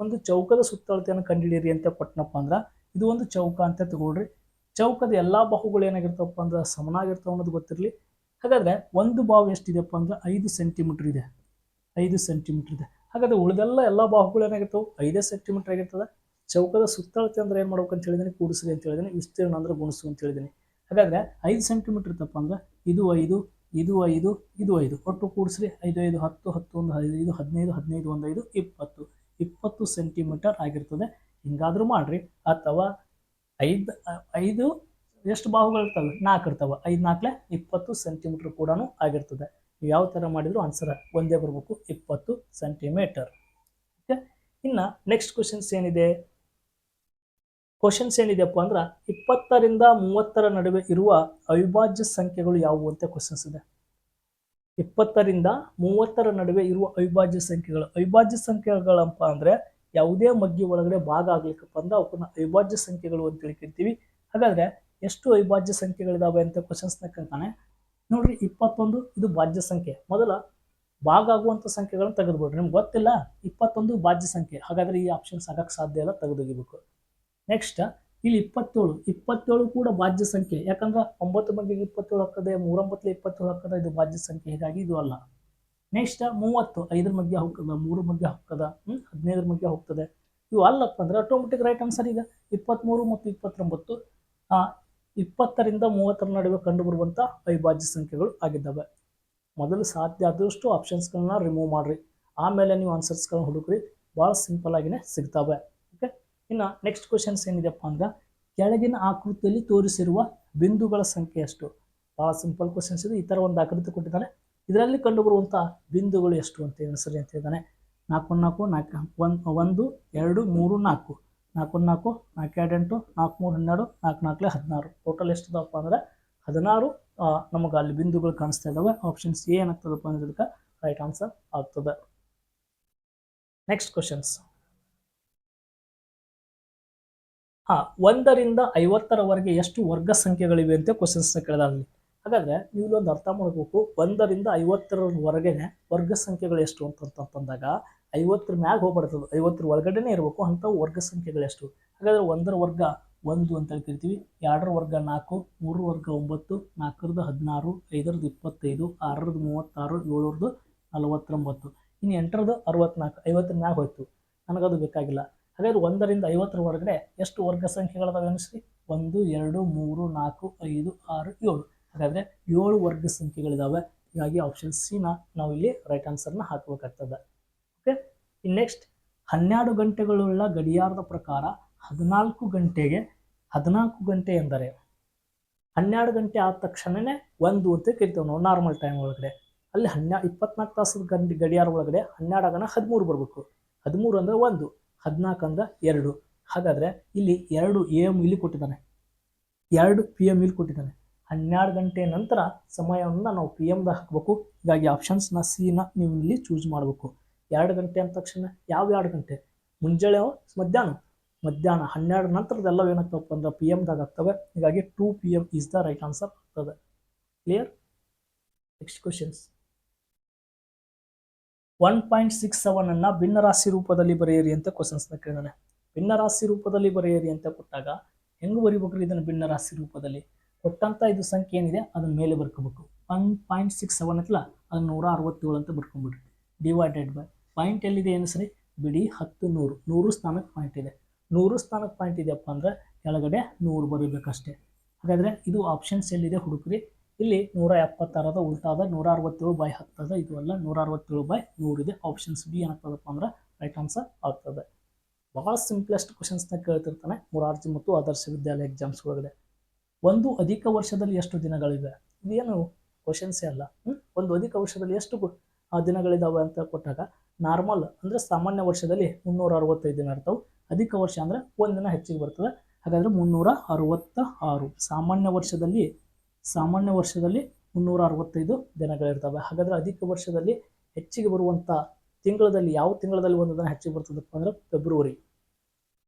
ಒಂದು ಚೌಕದ ಸುತ್ತಳತೆಯನ್ನು ಕಂಡುಹಿಡಿಯಿರಿ ಅಂತ ಕೊಟ್ಟನಪ್ಪ ಅಂದ್ರೆ, ಇದು ಒಂದು ಚೌಕ ಅಂತ ತಗೊಳ್ರಿ. ಚೌಕದ ಎಲ್ಲ ಬಾಹುಗಳು ಏನಾಗಿರ್ತವಪ್ಪ ಅಂದ್ರೆ ಸಮನಾಗಿರ್ತಾವ ಅನ್ನೋದು ಗೊತ್ತಿರಲಿ. ಹಾಗಾದ್ರೆ ಒಂದು ಬಾವು ಎಷ್ಟಿದೆಪ್ಪ ಅಂದ್ರೆ ಐದು ಸೆಂಟಿಮೀಟ್ರ್ ಇದೆ. ಐದು ಸೆಂಟಿಮೀಟ್ರ್ ಇದೆ. ಹಾಗಾದ್ರೆ ಉಳಿದೆಲ್ಲ ಎಲ್ಲ ಬಾಹುಗಳು ಏನಾಗಿರ್ತಾವೆ? ಐದೇ ಸೆಂಟಿಮೀಟ್ರ್ ಆಗಿರ್ತದೆ. ಚೌಕದ ಸುತ್ತಳತೆ ಅಂದ್ರೆ ಏನು ಮಾಡ್ಬೇಕು ಅಂತ ಹೇಳಿದ್ದೀನಿ ಕೂಡಿಸ್ರಿ ಅಂತ ಹೇಳಿದ್ದೀನಿ ವಿಸ್ತೀರ್ಣ ಅಂದ್ರೆ ಗುಣಿಸು ಅಂತ ಹೇಳಿದ್ದೀನಿ ಹಾಗಾದ್ರೆ ಐದು ಸೆಂಟಿಮೀಟ್ರ್ ಇತ್ತಪ್ಪ ಅಂದ್ರೆ, ಇದು ಐದು ಇದು ಐದು ಇದು ಐದು. ಒಟ್ಟು ಕೂಡಿಸ್ರಿ. ಐದು ಐದು, ಹತ್ತು ಹತ್ತು, ಒಂದು ಐದು ಹದಿನೈದು ಹದಿನೈದು, ಒಂದು, ಐದು, ಇಪ್ಪತ್ತು. ಇಪ್ಪತ್ತು ಸೆಂಟಿಮೀಟರ್ ಆಗಿರ್ತದೆ. ಹಿಂಗಾದರೂ ಮಾಡಿರಿ. ಅಥವಾ ಐದು ಐದು, ಎಷ್ಟು ಬಾಹುಗಳು ಇರ್ತವೆ? ನಾಲ್ಕು ಇರ್ತವೆ. ಐದು, ನಾಲ್ಕಲೆ ಇಪ್ಪತ್ತು ಸೆಂಟಿಮೀಟರ್ ಕೂಡ ಆಗಿರ್ತದೆ. ಯಾವ ಥರ ಮಾಡಿದ್ರು ಆನ್ಸರ್ ಒಂದೇ ಬರಬೇಕು. ಇಪ್ಪತ್ತು ಸೆಂಟಿಮೀಟರ್. ಓಕೆ? ಇನ್ನು ನೆಕ್ಸ್ಟ್ ಕ್ವಶನ್ಸ್ ಏನಿದೆ? ಕ್ವಶನ್ಸ್ ಏನಿದೆಯಪ್ಪ ಅಂದ್ರೆ ಇಪ್ಪತ್ತರಿಂದ ಮೂವತ್ತರ ನಡುವೆ ಇರುವ ಅವಿಭಾಜ್ಯ ಸಂಖ್ಯೆಗಳು ಯಾವುವು ಅಂತ ಕ್ವಶನ್ಸ್ ಇದೆ. ಇಪ್ಪತ್ತರಿಂದ ಮೂವತ್ತರ ನಡುವೆ ಇರುವ ಅವಿಭಾಜ್ಯ ಸಂಖ್ಯೆಗಳು. ಅವಿಭಾಜ್ಯ ಸಂಖ್ಯೆಗಳಪ್ಪ ಅಂದ್ರೆ ಯಾವುದೇ ಮಗ್ಗಿ ಒಳಗಡೆ ಭಾಗ ಆಗ್ಲಿಕ್ಕಪ್ಪ ಅಂದ್ರೆ ಅವನ್ನ ಅವಿಭಾಜ್ಯ ಸಂಖ್ಯೆಗಳು ಅಂತ ತಿಳ್ಕಿರ್ತೀವಿ ಹಾಗಾದ್ರೆ ಎಷ್ಟು ಅವಿಭಾಜ್ಯ ಸಂಖ್ಯೆಗಳಿದಾವೆ ಅಂತ ಕ್ವಶನ್ಸ್ನ ಕೇಳ್ತಾನೆ. ನೋಡ್ರಿ ಇಪ್ಪತ್ತೊಂದು ಇದು ಭಾಜ್ಯ ಸಂಖ್ಯೆ. ಮೊದಲ ಭಾಗ ಆಗುವಂಥ ಸಂಖ್ಯೆಗಳನ್ನು ತೆಗೆದುಬಿಡ್ರಿ. ನಿಮ್ಗೆ ಗೊತ್ತಿಲ್ಲ? ಇಪ್ಪತ್ತೊಂದು ಭಾಜ್ಯ ಸಂಖ್ಯೆ. ಹಾಗಾದ್ರೆ ಈ ಆಪ್ಷನ್ಸ್ ಆಗಕ್ಕೆ ಸಾಧ್ಯ ಇಲ್ಲ ತೆಗೆದೊಗಿಬೇಕು ನೆಕ್ಸ್ಟ್ ಇಲ್ಲಿ ಇಪ್ಪತ್ತೇಳು. ಇಪ್ಪತ್ತೇಳು ಕೂಡ ಭಾಜ್ಯ ಸಂಖ್ಯೆ. ಯಾಕಂದ್ರೆ ಒಂಬತ್ತು ಬಗ್ಗೆ ಇಪ್ಪತ್ತೇಳು ಹಾಕದೆ ಮೂರೊಂಬತ್ತಲೆ ಇಪ್ಪತ್ತೇಳು ಹಾಕದ ಇದು ಭಾಜ್ಯ ಸಂಖ್ಯೆ. ಹೀಗಾಗಿ ಇದು ಅಲ್ಲ. ನೆಕ್ಸ್ಟ್ ಮೂವತ್ತು. ಐದರ ಮಧ್ಯೆ ಹೋಗ್ತದ, ಮೂರು ಮಧ್ಯೆ ಹೋಗ್ತದ ಹದಿನೈದರ ಮಧ್ಯೆ ಹೋಗ್ತದೆ. ಇವು ಅಲ್ಲಪ್ಪ ಅಂದ್ರೆ ಆಟೋಮೆಟಿಕ್ ರೈಟ್ ಆನ್ಸರ್ ಈಗ. ಇಪ್ಪತ್ತ್ಮೂರು ಮತ್ತು ಇಪ್ಪತ್ತೊಂಬತ್ತು. ಇಪ್ಪತ್ತರಿಂದ ಮೂವತ್ತರ ನಡುವೆ ಕಂಡುಬರುವಂಥ ಅವಿಭಾಜ್ಯ ಸಂಖ್ಯೆಗಳು ಆಗಿದ್ದಾವೆ. ಮೊದಲು ಸಾಧ್ಯ ಆದಷ್ಟು ಆಪ್ಷನ್ಸ್ಗಳನ್ನ ರಿಮೂವ್ ಮಾಡಿರಿ. ಆಮೇಲೆ ನೀವು ಆನ್ಸರ್ಸ್ಗಳನ್ನ ಹುಡುಕ್ರಿ. ಭಾಳ ಸಿಂಪಲ್ ಆಗಿನೇ ಸಿಗ್ತವೆ. ಇನ್ನು ನೆಕ್ಸ್ಟ್ ಕ್ವಶನ್ಸ್ ಏನಿದೆಪ್ಪ ಅಂದ್ರೆ, ಕೆಳಗಿನ ಆಕೃತಿಯಲ್ಲಿ ತೋರಿಸಿರುವ ಬಿಂದುಗಳ ಸಂಖ್ಯೆ ಎಷ್ಟು? ಭಾಳ ಸಿಂಪಲ್ ಕ್ವಶನ್ಸ್ ಇದೆ. ಈ ಥರ ಒಂದು ಆಕೃತಿ ಕೊಟ್ಟಿದ್ದಾನೆ. ಇದರಲ್ಲಿ ಕಂಡುಬರುವಂಥ ಬಿಂದುಗಳು ಎಷ್ಟು ಅಂತ ಏನು ಸರಿ ಅಂತ ಹೇಳಿದ್ದಾನೆ ನಾಲ್ಕು ನಾಲ್ಕು ನಾಲ್ಕು, ಒಂದು ಒಂದು, ಎರಡು, ಮೂರು, ನಾಲ್ಕು. ನಾಲ್ಕು ನಾಲ್ಕು ನಾಲ್ಕು, ಎರಡು, ಎಂಟು, ನಾಲ್ಕು, ಮೂರು, ಹನ್ನೆರಡು, ನಾಲ್ಕು ನಾಲ್ಕಲೆ ಹದಿನಾರು. ಟೋಟಲ್ ಎಷ್ಟಿದಪ್ಪ ಅಂದ್ರೆ ಹದಿನಾರು ನಮಗೆ ಅಲ್ಲಿ ಬಿಂದುಗಳು ಕಾಣಿಸ್ತಾ ಇದ್ದಾವೆ ಆಪ್ಷನ್ಸ್ ಏನಾಗ್ತದಪ್ಪ ಅನ್ನೋದಕ್ಕೆ ರೈಟ್ ಆನ್ಸರ್ ಆಗ್ತದೆ. ನೆಕ್ಸ್ಟ್ ಕ್ವಶನ್ಸ್ ಹಾ, ಒಂದರಿಂದ ಐವತ್ತರವರೆಗೆ ಎಷ್ಟು ವರ್ಗ ಸಂಖ್ಯೆಗಳಿವೆ ಅಂತ ಕ್ವಶನ್ಸ್ನ ಕೇಳಿದಾಗಲಿ ಹಾಗಾದ್ರೆ ನೀವು ಇಲ್ಲೊಂದು ಅರ್ಥ ಮಾಡ್ಬೇಕು. ಒಂದರಿಂದ ಐವತ್ತರವರೆಗೆನೆ ವರ್ಗ ಸಂಖ್ಯೆಗಳು ಎಷ್ಟು ಅಂತಂತಂದಾಗ ಐವತ್ತರ ಮ್ಯಾಗ ಹೋಗ್ಬಾರ್ದು ಐವತ್ತರ ಒಳಗಡೆನೆ ಇರಬೇಕು ಅಂತ ವರ್ಗ ಸಂಖ್ಯೆಗಳು ಎಷ್ಟು? ಹಾಗಾದ್ರೆ ಒಂದರ ವರ್ಗ ಒಂದು ಅಂತ ಹೇಳ್ತಿರ್ತೀವಿ. ಎರಡರ ವರ್ಗ ನಾಲ್ಕು, ಮೂರರ ವರ್ಗ ಒಂಬತ್ತು ನಾಲ್ಕರದ್ದು ಹದಿನಾರು ಐದರದ್ದು ಇಪ್ಪತ್ತೈದು ಆರರದ್ದು ಮೂವತ್ತಾರು, ಏಳರದ್ದು ನಲವತ್ತೊಂಬತ್ತು. ಇನ್ನು ಎಂಟರದ್ದು ಅರವತ್ನಾಲ್ಕು, ಐವತ್ತರ ಮ್ಯಾಗ ಹೋಯ್ತು. ನನಗದು ಬೇಕಾಗಿಲ್ಲ. ಹಾಗಾದ್ರೆ ಒಂದರಿಂದ ಐವತ್ತರ ಹೊರಗಡೆ ಎಷ್ಟು ವರ್ಗ ಸಂಖ್ಯೆಗಳದಾವೆ ಅನಿಸ್ರಿ? ಒಂದು, ಎರಡು, ಮೂರು, ನಾಲ್ಕು, ಐದು, ಆರು, ಏಳು. ಹಾಗಾದರೆ ಏಳು ವರ್ಗ ಸಂಖ್ಯೆಗಳಿದಾವೆ. ಹೀಗಾಗಿ ಆಪ್ಷನ್ ಸಿನ ನಾವು ಇಲ್ಲಿ ರೈಟ್ ಆನ್ಸರ್ನ ಹಾಕಬೇಕಾಗ್ತದೆ. ಓಕೆ ಇನ್ನು ನೆಕ್ಸ್ಟ್ ಹನ್ನೆರಡು ಗಂಟೆಗಳುಳ್ಳ ಗಡಿಯಾರದ ಪ್ರಕಾರ ಹದಿನಾಲ್ಕು ಗಂಟೆಗೆ ಹದಿನಾಲ್ಕು ಗಂಟೆ ಎಂದರೆ ಹನ್ನೆರಡು ಗಂಟೆ ಆದ ತಕ್ಷಣವೇ ಒಂದು ಅಂತ ಕರಿತೇವೆ ನಾವು ನಾರ್ಮಲ್ ಟೈಮ್ ಒಳಗಡೆ. ಅಲ್ಲಿ ಹನ್ನೆ ಇಪ್ಪತ್ನಾಲ್ಕು ತಾಸದ ಗಂಟೆ ಗಡಿಯಾರ ಒಳಗಡೆ ಹನ್ನೆರಡು ಆಗನ ಹದಿಮೂರು ಬರಬೇಕು. ಹದಿಮೂರು ಅಂದರೆ ಒಂದು. ಹದಿನಾಲ್ಕು ಅಂದ್ರೆ ಎರಡು. ಹಾಗಾದರೆ ಇಲ್ಲಿ ಎರಡು ಎ ಎಂ ಇಲ್ಲಿ ಕೊಟ್ಟಿದ್ದಾನೆ. ಎರಡು ಪಿ ಎಂ ಇಲ್ಲಿ ಕೊಟ್ಟಿದ್ದಾನೆ. ಹನ್ನೆರಡು ಗಂಟೆ ನಂತರ ಸಮಯವನ್ನು ನಾವು ಪಿ ಎಮ್ದಾಗ ಹಾಕಬೇಕು. ಹೀಗಾಗಿ ಆಪ್ಷನ್ಸ್ನ ಸಿನ ನೀವು ಇಲ್ಲಿ ಚೂಸ್ ಮಾಡಬೇಕು. ಎರಡು ಗಂಟೆ ಅಂದ ತಕ್ಷಣ ಯಾವ ಎರಡು ಗಂಟೆ? ಮುಂಜಾನೆ ಮಧ್ಯಾಹ್ನ. ಮಧ್ಯಾಹ್ನ ಹನ್ನೆರಡು ನಂತರದೆಲ್ಲ ಏನಾಗ್ತವಪ್ಪ ಅಂದ್ರೆ ಪಿ ಎಮ್ದಾಗ ಆಗ್ತವೆ. ಹೀಗಾಗಿ two P M is the right answer ಆಗ್ತದೆ. Clear next questions one point six seven ಅನ್ನ ಭಿನ್ನರಾಶಿ ರೂಪದಲ್ಲಿ ಬರೆಯಿರಿ ಅಂತ ಕ್ವಶನ್ಸ್ನ ಕೇಳಿದಾನೆ. ಭಿನ್ನರಾಶಿ ರೂಪದಲ್ಲಿ ಬರೆಯಿರಿ ಅಂತ ಕೊಟ್ಟಾಗ ಹೆಂಗೆ ಬರಿಬೇಕ್ರಿ ಇದನ್ನು ಭಿನ್ನರಾಶಿ ರೂಪದಲ್ಲಿ? ಕೊಟ್ಟಂತ ಇದು ಸಂಖ್ಯೆ ಏನಿದೆ? ಅದನ್ನ ಮೇಲೆ ಬರ್ಕೋಬೇಕು. ಒನ್ ಪಾಯಿಂಟ್ ಸಿಕ್ಸ್ ಸೆವೆನ್ ಐತಲ್ಲ, ಅದನ್ನ ನೂರ ಅರವತ್ತೇಳು ಅಂತ ಬರ್ಕೊಂಡ್ಬಿಡ್ರಿ ಡಿವೈಡೆಡ್ ಬೈ ಪಾಯಿಂಟ್ ಎಲ್ಲಿದೆ ಏನು ಸರಿ? ಬಿಡಿ ಹತ್ತು ನೂರು. ನೂರು ಸ್ಥಾನಕ್ಕೆ ಪಾಯಿಂಟ್ ಇದೆ. ನೂರು ಸ್ಥಾನಕ್ಕೆ ಪಾಯಿಂಟ್ ಇದೆಯಪ್ಪ ಅಂದ್ರೆ ಕೆಳಗಡೆ ನೂರು ಬರೀಬೇಕಷ್ಟೇ. ಹಾಗಾದರೆ ಇದು ಆಪ್ಷನ್ಸ್ ಎಲ್ಲಿದೆ ಹುಡುಕ್ರಿ? ಇಲ್ಲಿ ನೂರ ಎಪ್ಪತ್ತಾರದ ಉಲ್ಟಾದ ನೂರ ಅರವತ್ತೇಳು ಬೈ ಹತ್ತದ ಇದು ಅಲ್ಲ, ನೂರ ಅರವತ್ತೇಳು ಬೈ ನೂರಿದೆ ಆಪ್ಷನ್ಸ್ ಬಿ ಏನಾಗ್ತದಪ್ಪ ಅಂದ್ರೆ ರೈಟ್ ಆನ್ಸರ್ ಆಗ್ತದೆ. ಭಾಳ ಸಿಂಪ್ಲೆಸ್ಟ್ ಕ್ವಶನ್ಸ್ನ ಕೇಳ್ತಿರ್ತಾನೆ ಮುರಾರ್ಜಿ ಮತ್ತು ಆದರ್ಶ ವಿದ್ಯಾಲಯ ಎಕ್ಸಾಮ್ಸ್ ಒಳಗಡೆ. ಒಂದು ಅಧಿಕ ವರ್ಷದಲ್ಲಿ ಎಷ್ಟು ದಿನಗಳಿವೆ? ಇದೇನು ಕ್ವಶನ್ಸೇ ಅಲ್ಲ? ಒಂದು ಅಧಿಕ ವರ್ಷದಲ್ಲಿ ಎಷ್ಟು ದಿನಗಳಿದ್ದಾವೆ ಅಂತ ಕೊಟ್ಟಾಗ ನಾರ್ಮಲ್ ಅಂದ್ರೆ ಸಾಮಾನ್ಯ ವರ್ಷದಲ್ಲಿ ಮುನ್ನೂರ ಅರವತ್ತೈದು ದಿನ ಇರ್ತಾವೆ. ಅಧಿಕ ವರ್ಷ ಅಂದ್ರೆ ಒಂದಿನ ದಿನ ಹೆಚ್ಚಿಗೆ ಬರ್ತದೆ. ಹಾಗಾದ್ರೆ ಮುನ್ನೂರ ಅರವತ್ತ ಆರು ಸಾಮಾನ್ಯ ವರ್ಷದಲ್ಲಿ ಸಾಮಾನ್ಯ ವರ್ಷದಲ್ಲಿ ಮುನ್ನೂರ ಅರವತ್ತೈದು ದಿನಗಳಿರ್ತವೆ. ಹಾಗಾದರೆ ಅಧಿಕ ವರ್ಷದಲ್ಲಿ ಹೆಚ್ಚಿಗೆ ಬರುವಂಥ ತಿಂಗಳಲ್ಲಿ ಯಾವ ತಿಂಗಳಲ್ಲಿ ಒಂದು ದಿನ ಹೆಚ್ಚಿಗೆ ಬರ್ತದಪ್ಪ ಅಂದರೆ ಫೆಬ್ರವರಿ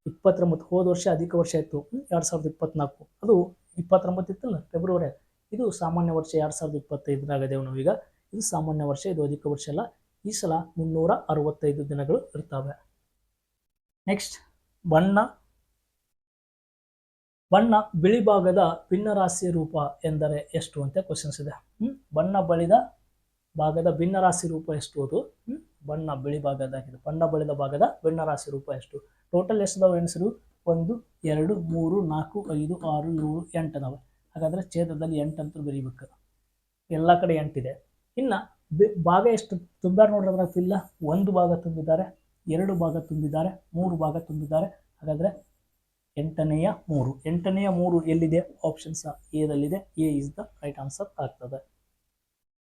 ಇಪ್ಪತ್ತೊಂಬತ್ತು. ಹೋದ ವರ್ಷ ಅಧಿಕ ವರ್ಷ ಇತ್ತು. ಎರಡು ಸಾವಿರದ ಇಪ್ಪತ್ನಾಲ್ಕು. ಅದು ಇಪ್ಪತ್ತೊಂಬತ್ತು ಇತ್ತಲ್ಲ, ಫೆಬ್ರವರಿ. ಇದು ಸಾಮಾನ್ಯ ವರ್ಷ ಎರಡು ಸಾವಿರದ ನಾವು ನಾವೀಗ ಇದು ಸಾಮಾನ್ಯ ವರ್ಷ, ಇದು ಅಧಿಕ ವರ್ಷ ಅಲ್ಲ. ಈ ಸಲ ಮುನ್ನೂರ ಅರವತ್ತೈದು ದಿನಗಳು ಇರ್ತವೆ. ನೆಕ್ಸ್ಟ್ ಬಣ್ಣ ಬಣ್ಣ ಬಿಳಿ ಭಾಗದ ಭಿನ್ನರಾಶಿ ರೂಪ ಎಂದರೆ ಎಷ್ಟು ಅಂತ ಕ್ವಶನ್ಸ್ ಇದೆ. ಹ್ಮ್? ಬಣ್ಣ ಬಳಿದ ಭಾಗದ ಭಿನ್ನರಾಶಿ ರೂಪ ಎಷ್ಟು ಅದು? ಹ್ಞೂ ಬಣ್ಣ ಬಿಳಿ ಭಾಗದಾಗಿದೆ. ಬಣ್ಣ ಬಳಿದ ಭಾಗದ ಭಿನ್ನರಾಶಿ ರೂಪ ಎಷ್ಟು? ಟೋಟಲ್ ಎಷ್ಟಿದಾವೆ ಎಣಿಸಿರು ಒಂದು, ಎರಡು, ಮೂರು, ನಾಲ್ಕು, ಐದು, ಆರು, ಏಳು ಎಂಟು ಅದಾವೆ ಹಾಗಾದ್ರೆ ಛೇದದಲ್ಲಿ ಎಂಟು ಅಂತ ಬರೀಬೇಕು. ಎಲ್ಲ ಕಡೆ ಎಂಟಿದೆ. ಇನ್ನು ಭಾಗ ಎಷ್ಟು ತುಂಬ್ಯಾರ ನೋಡ್ರಿ ಅದ್ರಾಗ ಫಿಲ್ಲ ಒಂದು ಭಾಗ ತುಂಬಿದ್ದಾರೆ, ಎರಡು ಭಾಗ ತುಂಬಿದ್ದಾರೆ, ಮೂರು ಭಾಗ ತುಂಬಿದ್ದಾರೆ. ಹಾಗಾದ್ರೆ ಎಂಟನೆಯ ಮೂರು. ಎಂಟನೆಯ ಮೂರು ಎಲ್ಲಿದೆ? Options ಎದಲ್ಲಿದೆ? A is the right answer ಆಗ್ತದೆ.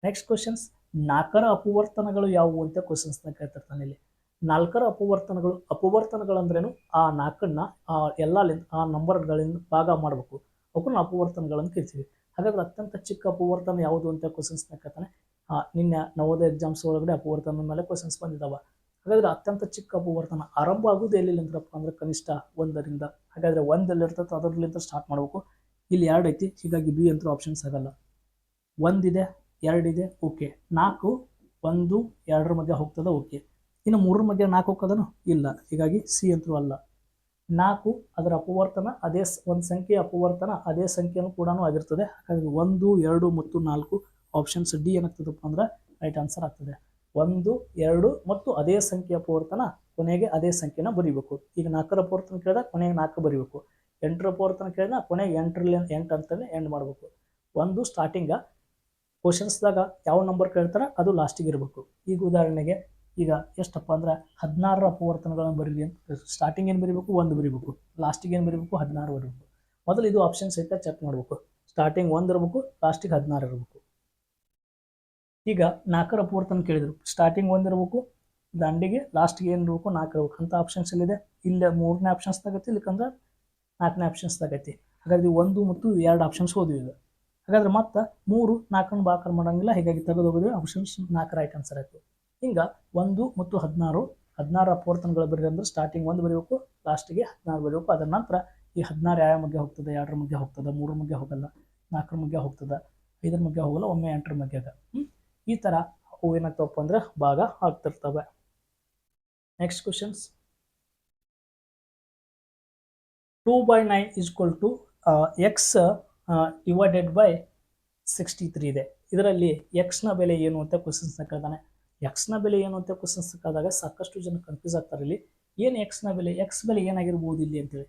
ನೆಕ್ಸ್ಟ್ ಕ್ವಶನ್ಸ್ ನಾಲ್ಕರ ಅಪವರ್ತನಗಳು ಯಾವುವು ಅಂತ ಕ್ವಶನ್ಸ್ನ ಕೇಳ್ತಿರ್ತಾನೆ ಇಲ್ಲಿ. ನಾಲ್ಕರ ಅಪವರ್ತನಗಳು, ಅಪವರ್ತನಗಳಂದ್ರೇನು? ಆ ನಾಲ್ಕನ್ನ, ಆ ಎಲ್ಲ ಆ ನಂಬರ್ಗಳಿಂದ ಭಾಗ ಮಾಡಬೇಕು. ಅವಕ್ಕನ್ನ ಅಪವರ್ತನಗಳನ್ನು ಕರಿತೀವಿ. ಹಾಗಾದ್ರೆ ಅತ್ಯಂತ ಚಿಕ್ಕ ಅಪವರ್ತನ ಯಾವುದು ಅಂತ ಕ್ವಶನ್ಸ್ನ ಕೇಳ್ತಾನೆ. ನಿನ್ನೆ ನವೋದಯ ಎಕ್ಸಾಮ್ಸ್ ಒಳಗಡೆ ಅಪವರ್ತನ ಮೇಲೆ ಕ್ವಶನ್ಸ್ ಬಂದಿದ್ದಾವೆ ಹಾಗಾದ್ರೆ ಅತ್ಯಂತ ಚಿಕ್ಕ ಅಪವರ್ತನ ಆರಂಭ ಆಗೋದು ಎಲ್ಲಿಂದ್ರಪ್ಪ ಅಂದ್ರೆ ಕನಿಷ್ಠ ಒಂದರಿಂದ, ಹಾಗಾದ್ರೆ ಒಂದಲ್ಲಿ ಇರ್ತದೆ ಅದರಲ್ಲಿಂದ ಸ್ಟಾರ್ಟ್ ಮಾಡಬೇಕು. ಇಲ್ಲಿ ಎರಡು ಐತಿ, ಹೀಗಾಗಿ ಬಿ ಅಂತ ಆಪ್ಷನ್ಸ್ ಆಗಲ್ಲ. ಒಂದಿದೆ, ಎರಡಿದೆ ಓಕೆ ನಾಲ್ಕು, ಒಂದು, ಎರಡರ ಮಧ್ಯೆ ಹೋಗ್ತದೆ ಓಕೆ ಇನ್ನು ಮೂರರ ಮಧ್ಯೆ ನಾಲ್ಕು ಹೋಗ್ತದನು? ಇಲ್ಲ. ಹೀಗಾಗಿ ಸಿ ಅಂತೂ ಅಲ್ಲ. ನಾಲ್ಕು, ಅದರ ಅಪವರ್ತನ, ಅದೇ ಒಂದು ಸಂಖ್ಯೆಯ ಅಪವರ್ತನ, ಅದೇ ಸಂಖ್ಯೆನೂ ಕೂಡ ಆಗಿರ್ತದೆ. ಹಾಗಾಗಿ ಒಂದು, ಎರಡು ಮತ್ತು ನಾಲ್ಕು ಆಪ್ಷನ್ಸ್ ಡಿ ಏನಾಗ್ತದಪ್ಪ ಅಂದ್ರೆ ರೈಟ್ ಆನ್ಸರ್ ಆಗ್ತದೆ. ಒಂದು, ಎರಡು ಮತ್ತು ಅದೇ ಸಂಖ್ಯೆಯ ಪೂರ್ತನ ಕೊನೆಗೆ ಅದೇ ಸಂಖ್ಯೆನ ಬರೀಬೇಕು. ಈಗ ನಾಲ್ಕರ ಪೂರ್ತನ ಕೇಳಿದಾಗ ಕೊನೆಗೆ ನಾಲ್ಕು ಬರೀಬೇಕು. ಎಂಟರ ಪೂರ್ತನ ಕೇಳಿದಾಗ ಕೊನೆಗೆ ಎಂಟರಲ್ಲಿ ಎಂಟು ಅಂತಲೇ ಎಂಡ್ ಮಾಡಬೇಕು. ಒಂದು ಸ್ಟಾರ್ಟಿಂಗ ಕ್ವಶನ್ಸ್ದಾಗ ಯಾವ ನಂಬರ್ ಕೇಳ್ತಾರೆ ಅದು ಲಾಸ್ಟಿಗೆ ಇರಬೇಕು. ಈಗ ಉದಾಹರಣೆಗೆ ಈಗ ಎಷ್ಟಪ್ಪ ಅಂದ್ರೆ ಹದಿನಾರರ ಅಪವರ್ತನಗಳನ್ನು ಬರೀರಿ ಅಂತ ಸ್ಟಾರ್ಟಿಂಗ್ ಏನು ಬರೀಬೇಕು? ಒಂದು ಬರೀಬೇಕು. ಲಾಸ್ಟಿಗೆ ಏನು ಬರೀಬೇಕು? ಹದಿನಾರು ಬರೀಬೇಕು. ಮೊದಲು ಇದು ಆಪ್ಷನ್ಸ್ ಐತೆ ಚೆಕ್ ಮಾಡಬೇಕು. ಸ್ಟಾರ್ಟಿಂಗ್ ಒಂದು ಇರಬೇಕು ಲಾಸ್ಟಿಗೆ ಹದಿನಾರು ಇರಬೇಕು. ಈಗ ನಾಲ್ಕರ ಪೂರ್ತನ ಕೇಳಿದ್ರು. ಸ್ಟಾರ್ಟಿಂಗ್ ಒಂದಿರಬೇಕು ದಂಡಿಗೆ ಲಾಸ್ಟ್ಗೆ ಏನು ಇರಬೇಕು ನಾಲ್ಕು ಇರಬೇಕು. ಅಂತ ಆಪ್ಷನ್ಸ್ ಇಲ್ಲಿದೆ ಇಲ್ಲ ಮೂರನೇ ಆಪ್ಷನ್ಸ್ ತಗತಿ ಇಲ್ಲಕಂದ್ರೆ ನಾಲ್ಕನೇ ಆಪ್ಷನ್ಸ್ ತಗತಿ. ಹಾಗಾದ್ರೆ ಒಂದು ಮತ್ತು ಎರಡು ಆಪ್ಷನ್ಸ್ ಹೋದ್ವಿ ಈಗ. ಹಾಗಾದ್ರೆ ಮತ್ತೆ ಮೂರು, ನಾಲ್ಕನ್ನು ಬಾಕರ್ ಮಾಡೋಂಗಿಲ್ಲ. ಹೀಗಾಗಿ ತೆಗೆದು ಹೋಗಿದ್ರೆ ಆಪ್ಷನ್ಸ್ ನಾಲ್ಕು ರೈಟ್ ಆನ್ಸರ್ ಆಯಿತು. ಹಿಂಗೆ ಒಂದು ಮತ್ತು ಹದಿನಾರು ಹದಿನಾರು ಅಪವರ್ತನಗಳು ಬರೀ ಅಂದ್ರೆ ಸ್ಟಾರ್ಟಿಂಗ್ ಒಂದು ಬರೀಬೇಕು ಲಾಸ್ಟಿಗೆ ಹದಿನಾರು ಬರೀಬೇಕು. ಅದರ ನಂತರ ಈ ಹದಿನಾರು ಯಾವ ಮಧ್ಯೆ ಹೋಗ್ತದೆ? ಎರಡರ ಮಧ್ಯೆ ಹೋಗ್ತದೆ, ಮೂರರ ಮಧ್ಯೆ ಹೋಗಲ್ಲ, ನಾಲ್ಕರ ಮಧ್ಯೆ ಹೋಗ್ತದೆ, ಐದರ ಮಧ್ಯೆ ಹೋಗಲ್ಲ, ಒಮ್ಮೆ ಎಂಟರ ಮಧ್ಯೆ ಹ್ಮ್? ಈ ಥರ ಹೂವಿನ ಏನಾಗ್ತವಪ್ಪ ಅಂದರೆ ಭಾಗ ಆಗ್ತಿರ್ತವೆ. Next questions two by nine equal to x divided by sixty three ಇದೆ. ಇದರಲ್ಲಿ ಎಕ್ಸ್ನ ಬೆಲೆ ಏನು ಅಂತ ಕ್ವಶನ್ಸ್ನ ಕೇಳ್ತಾನೆ. ಎಕ್ಸ್ನ ಬೆಲೆ ಏನು ಅಂತ ಕ್ವಶನ್ಸ್ ಕೇಳಿದಾಗ ಸಾಕಷ್ಟು ಜನ ಕನ್ಫ್ಯೂಸ್ ಆಗ್ತಾರೆ ಇಲ್ಲಿ. ಏನು ಎಕ್ಸ್ನ ಬೆಲೆ? ಎಕ್ಸ್ ಬೆಲೆ ಏನಾಗಿರ್ಬೋದು ಇಲ್ಲಿ ಅಂತೇಳಿ.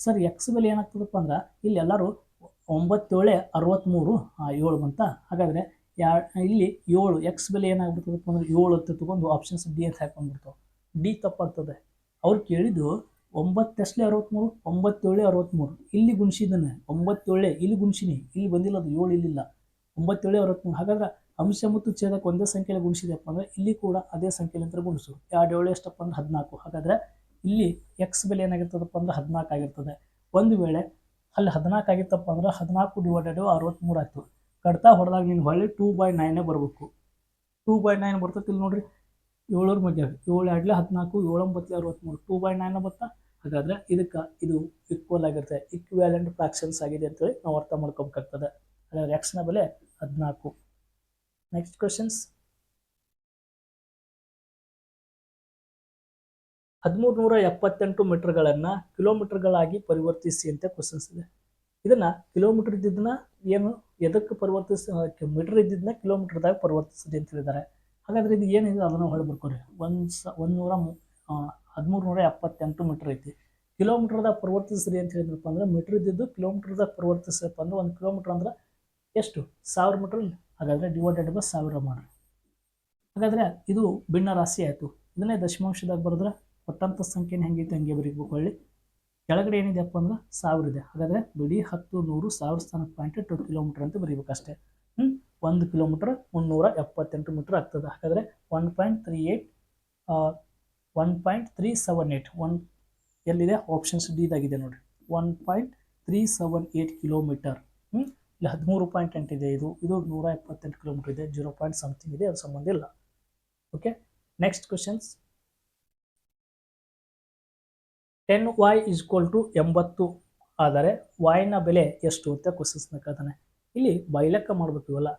ಸರ್ ಎಕ್ಸ್ ಬೆಲೆ ಏನಾಗ್ತದಪ್ಪ ಅಂದ್ರೆ ಇಲ್ಲಿ ಎಲ್ಲರೂ ಒಂಬತ್ತೇಳೆ ಅರವತ್ತ್ಮೂರು ಏಳು ಅಂತ ಹಾಗಾದರೆ ಯಾ, ಇಲ್ಲಿ ಏಳು ಎಕ್ಸ್ ಬೆಲೆ ಏನಾಗ್ಬಿಡ್ತದಪ್ಪ ಅಂದ್ರೆ ಏಳು ಅಂತ ತೊಗೊಂಡು ಆಪ್ಷನ್ಸ್ ಡಿ ಅಂತ ಹಾಕೊಂಡ್ಬಿಡ್ತಾವೆ. ಡಿ ತಪ್ಪಾಗ್ತದೆ ಅವ್ರು ಕೇಳಿದ್ದು ಒಂಬತ್ತೆಷ್ಟಲೆ ಅರವತ್ತ್ಮೂರು ಒಂಬತ್ತೇಳೆ ಅರವತ್ತ್ಮೂರು ಇಲ್ಲಿ ಗುಣಿಸಿದ್ದಾನೆ. ಒಂಬತ್ತೇಳೆ, ಇಲ್ಲಿ ಗುಣಿಸಿನಿ. ಇಲ್ಲಿ ಬಂದಿಲ್ಲ ಅದು, ಏಳು ಇಲ್ಲಿಲ್ಲ. ಒಂಬತ್ತೇಳೆ ಅರವತ್ತ್ಮೂರು ಹಾಗಾದ್ರೆ ಅಂಶ ಮತ್ತು ಛೇದಕ್ಕೆ ಒಂದೇ ಸಂಖ್ಯೆಯಲ್ಲಿ ಗುಣಿಸಿದೆಪ್ಪ ಅಂದರೆ ಇಲ್ಲಿ ಕೂಡ ಅದೇ ಸಂಖ್ಯೆಲಿಂದ ಗುಣಿಸು. ಎರಡು ಏಳು ಎಷ್ಟಪ್ಪ ಅಂದ್ರೆ ಹದಿನಾಲ್ಕು. ಹಾಗಾದ್ರೆ ಇಲ್ಲಿ ಎಕ್ಸ್ ಬೆಲೆ ಏನಾಗಿರ್ತದಪ್ಪ ಅಂದ್ರೆ ಹದಿನಾಲ್ಕು ಆಗಿರ್ತದೆ. ಒಂದು ವೇಳೆ ಅಲ್ಲಿ ಹದಿನಾಲ್ಕು ಆಗಿತ್ತಪ್ಪ ಅಂದ್ರೆ ಹದಿನಾಲ್ಕು ಡಿವೈಡೆಡ್ ಅರವತ್ತ್ಮೂರು ಆಯಿತು. ಕಡ್ತಾ ಹೊಡೆದಾಗ ನೀನು ಹೊಳ್ಳಿ ಟೂ ಬೈ ನೈನೇ ಬರಬೇಕು. ಟೂ ಬೈ ನೈನ್ ಬರ್ತೈತಿ ಇಲ್ಲಿ ನೋಡ್ರಿ. ಏಳರ ಮಧ್ಯ, ಏಳು ಎರಡ್ಲೆ ಹದಿನಾಲ್ಕು ಏಳೊಂಬತ್ತು ಅರವತ್ತ್ಮೂರು ಟೂ ಬೈ ನೈನ್ ಬರ್ತಾ ಹಾಗಾದ್ರೆ ಇದಕ್ಕೆ ಇದು ಈಕ್ವಲ್ ಆಗಿರುತ್ತೆ. ಇಕ್ವ್ಯಾಲೆಂಟ್ ಫ್ರಾಕ್ಷನ್ಸ್ ಆಗಿದೆ ಅಂತೇಳಿ ನಾವು ಅರ್ಥ ಮಾಡ್ಕೊಬೇಕಾಗ್ತದೆ. ಹಾಗಾದ್ರೆ ಎಕ್ಸ್ನ ಬೆಲೆ ಹದಿನಾಲ್ಕು. ನೆಕ್ಸ್ಟ್ ಕ್ವೆಶನ್ಸ್ ಹದಿಮೂರು ನೂರ ಎಪ್ಪತ್ತೆಂಟು ಮೀಟರ್ಗಳನ್ನು ಕಿಲೋಮೀಟರ್ಗಳಾಗಿ ಪರಿವರ್ತಿಸಿ ಅಂತ ಕ್ವಶನ್ಸ್ ಇದೆ. ಇದನ್ನು ಕಿಲೋಮೀಟರ್ ಇದ್ದಿದ್ದನ್ನ ಏನು ಎದಕ್ಕೆ ಪರಿವರ್ತಿಸ ಮೀಟರ್ ಇದ್ದಿದ್ದನ್ನ ಕಿಲೋಮೀಟರ್ದಾಗ ಪರಿವರ್ತಿಸಿದೆ ಅಂತ ಹೇಳಿದ್ದಾರೆ. ಹಾಗಾದ್ರೆ ಇದು ಏನಿದೆ ಅದನ್ನು ಹೊಳೆ ಬರ್ಕೋರಿ ಒಂದು ಸ ಒಂದು ನೂರ ಹದಿಮೂರು ನೂರ ಎಪ್ಪತ್ತೆಂಟು ಮೀಟರ್ ಐತಿ. ಕಿಲೋಮೀಟರ್ದಾಗ ಪರಿವರ್ತಿಸ್ರಿ ಅಂತ ಹೇಳಿದ್ರಪ್ಪ ಅಂದ್ರೆ ಮೀಟರ್ ಇದ್ದಿದ್ದು ಕಿಲೋಮೀಟರ್ದಾಗ ಪರಿವರ್ತಿಸಪ್ಪ ಅಂದ್ರೆ ಒಂದು ಕಿಲೋಮೀಟರ್ ಅಂದ್ರೆ ಎಷ್ಟು? ಸಾವಿರ ಮೀಟರ್ ಹಾಗಾದರೆ ಡಿವೈಡೆಡ್ ಬೈ ಸಾವಿರ ಮಾಡಿರಿ. ಹಾಗಾದರೆ ಇದು ಭಿನ್ನ ರಾಶಿ ಆಯಿತು. ಇದನ್ನೇ ದಶಮಾಂಶದಾಗ ಬರೆದ್ರೆ ಕೊಟ್ಟಂಥ ಸಂಖ್ಯೆನ ಹೆಂಗೈತೆ ಹಂಗೆ ಬರೀಬೇಕು ಹೊಳ್ಳಿ. ಕೆಳಗಡೆ ಏನಿದೆಯಪ್ಪ ಅಂದ್ರೆ ಸಾವಿರ ಇದೆ. ಹಾಗಾದರೆ ಬಿಡಿ ಹತ್ತು, ನೂರು, ಸಾವಿರ ಸ್ಥಾನ ಪಾಯಿಂಟ್ ಟು ಕಿಲೋಮೀಟರ್ ಅಂತ ಬರೀಬೇಕಷ್ಟೇ. ಹ್ಞೂ ಒಂದು ಕಿಲೋಮೀಟರ್ ಮುನ್ನೂರ ಎಪ್ಪತ್ತೆಂಟು ಮೀಟರ್ ಆಗ್ತದೆ. ಹಾಗಾದರೆ one point three eight one point three seven eight one ಎಲ್ಲಿದೆ? ಆಪ್ಷನ್ಸ್ ಡಿದಾಗಿದೆ ನೋಡಿ one point three seven eight kilometre ಹ್ಞೂ ಇಲ್ಲಿ ಹದಿಮೂರು ಪಾಯಿಂಟ್ ಎಂಟಿದೆ ಇದು ಇದು. ನೂರ ಎಪ್ಪತ್ತೆಂಟು ಕಿಲೋಮೀಟರ್ ಇದೆ. ಜೀರೋ ಪಾಯಿಂಟ್ ಸಮಥಿಂಗ್ ಇದೆ. ಅದು ಸಂಬಂಧ ಇಲ್ಲ. Okay next questions ten y is equal to ಎಂಬತ್ತು. ಆದರೆ ವಾಯ್ನ ಬೆಲೆ ಎಷ್ಟು ಅಂತ ಕ್ವಶನ್ಸ್ನ ಇಲ್ಲಿ ಬೈಲೆಕ್ಕ ಮಾಡಬೇಕು ಇವೆಲ್ಲ.